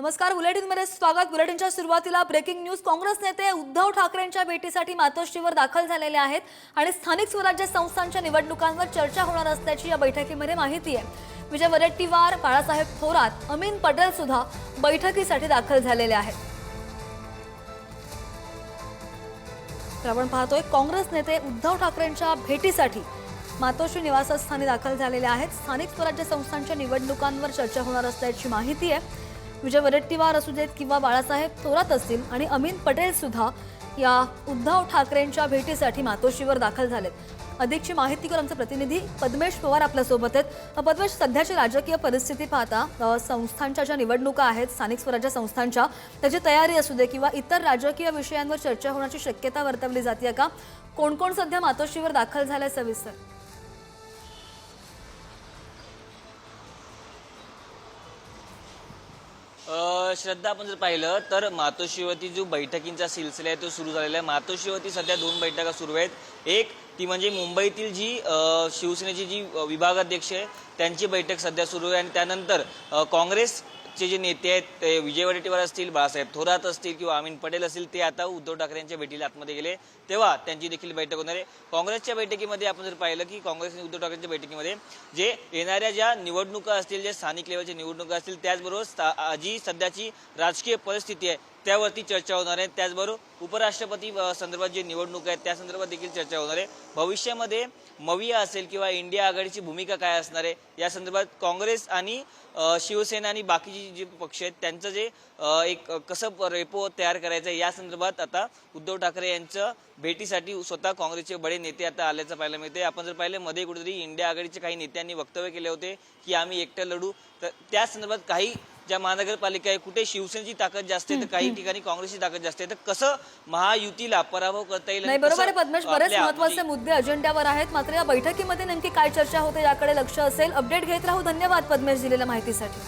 नमस्कार बुलेटिनमध्ये स्वागत. बुलेटिनच्या सुरुवातीला ब्रेकिंग न्यूज काँग्रेस नेते उद्धव ठाकरेंच्या भेटीसाठी मातोश्रीवर दाखल झालेले आहेत आणि स्थानिक स्वराज्य संस्थांच्या निवडणुकांवर चर्चा होणार असल्याची या बैठकीमध्ये माहिती आहे. विजय वडेट्टीवार बाळासाहेब थोरात अमीन पटेल सुद्धा बैठकीसाठी दाखल झालेले आहेत. तर आपण पाहतोय काँग्रेस नेते उद्धव ठाकरेंच्या भेटीसाठी मातोश्री निवासस्थानी दाखल झालेले आहेत. स्थानिक स्वराज्य संस्थांच्या निवडणुकांवर चर्चा होणार असल्याची माहिती आहे. विजय वडेट्टीवार असू देत किंवा बाळासाहेब थोरात असतील आणि अमीन पटेल सुद्धा या उद्धव ठाकरेंच्या भेटीसाठी मातोश्रीवर दाखल झालेत. अधिकची माहिती करून आमचे प्रतिनिधी पद्मेश पवार आपल्यासोबत आहेत. पद्मेश सध्याची राजकीय परिस्थिती पाहता संस्थांच्या ज्या निवडणुका आहेत स्थानिक स्वराज्य संस्थांच्या त्याची तयारी असू दे किंवा इतर राजकीय विषयांवर चर्चा होण्याची शक्यता वर्तवली जाते का? कोण कोण सध्या मातोश्रीवर दाखल झालंय सविस्तर? श्रद्धा आपण जर पाहिलं तर मातोश्रीवरती जो बैठकींचा सिलसिला आहे तो सुरू झालेला आहे. मातोश्रीवरती सध्या दोन बैठका सुरू आहेत. एक ती म्हणजे मुंबईतील जी शिवसेनेची जी विभागाध्यक्ष आहे त्यांची बैठक सध्या सुरू आहे. आणि त्यानंतर काँग्रेस चे जे नेते आहेत ते विजय वडेट्टीवार असतील बाळासाहेब थोरात असतील किंवा अमीन पटेल असतील ते आता उद्धव ठाकरे यांच्या भेटीला आतमध्ये गेले. तेव्हा त्यांची देखील बैठक होणार आहे. काँग्रेसच्या बैठकीमध्ये आपण जर पाहिलं की काँग्रेस आणि उद्धव ठाकरेंच्या बैठकीमध्ये जे येणाऱ्या ज्या निवडणुका असतील ज्या स्थानिक लेवलच्या निवडणुका असतील त्याचबरोबर जी सध्याची राजकीय परिस्थिती आहे त्यावरती चर्चा होणार आहे. त्याचबरोबर उपराष्ट्रपती संदर्भात जे निवडणूक आहेत त्या संदर्भात देखील चर्चा होणार आहे. भविष्यामध्ये मविया असेल किंवा इंडिया आघाडीची भूमिका काय असणार आहे या संदर्भात काँग्रेस आणि शिवसेना आणि बाकीचे जे पक्ष आहेत त्यांचं जे एक कसं रेपो तयार करायचं आहे या संदर्भात आता उद्धव ठाकरे यांचं भेटीसाठी स्वतः काँग्रेसचे बडे नेते आता आल्याचं पाहायला मिळते आपण जर पाहिलं मध्ये कुठेतरी इंडिया आघाडीचे काही नेत्यांनी वक्तव्य केले होते की आम्ही एकटं लढू. तर त्या संदर्भात काही ज्या महानगरपालिका आहे कुठे शिवसेनेची ताकद जास्त आहे तर काही ठिकाणी काँग्रेसची ताकद जास्त आहे. तर कसं महायुतीला पराभव करता येईल नाही बरोबर आहे पद्मेश बरेच महत्त्वाचे मुद्दे अजेंड्यावर आहेत. मात्र या बैठकीमध्ये नेमकी काय चर्चा होते याकडे लक्ष असेल. अपडेट घेत राहू. धन्यवाद पद्मेश दिलेल्या माहितीसाठी.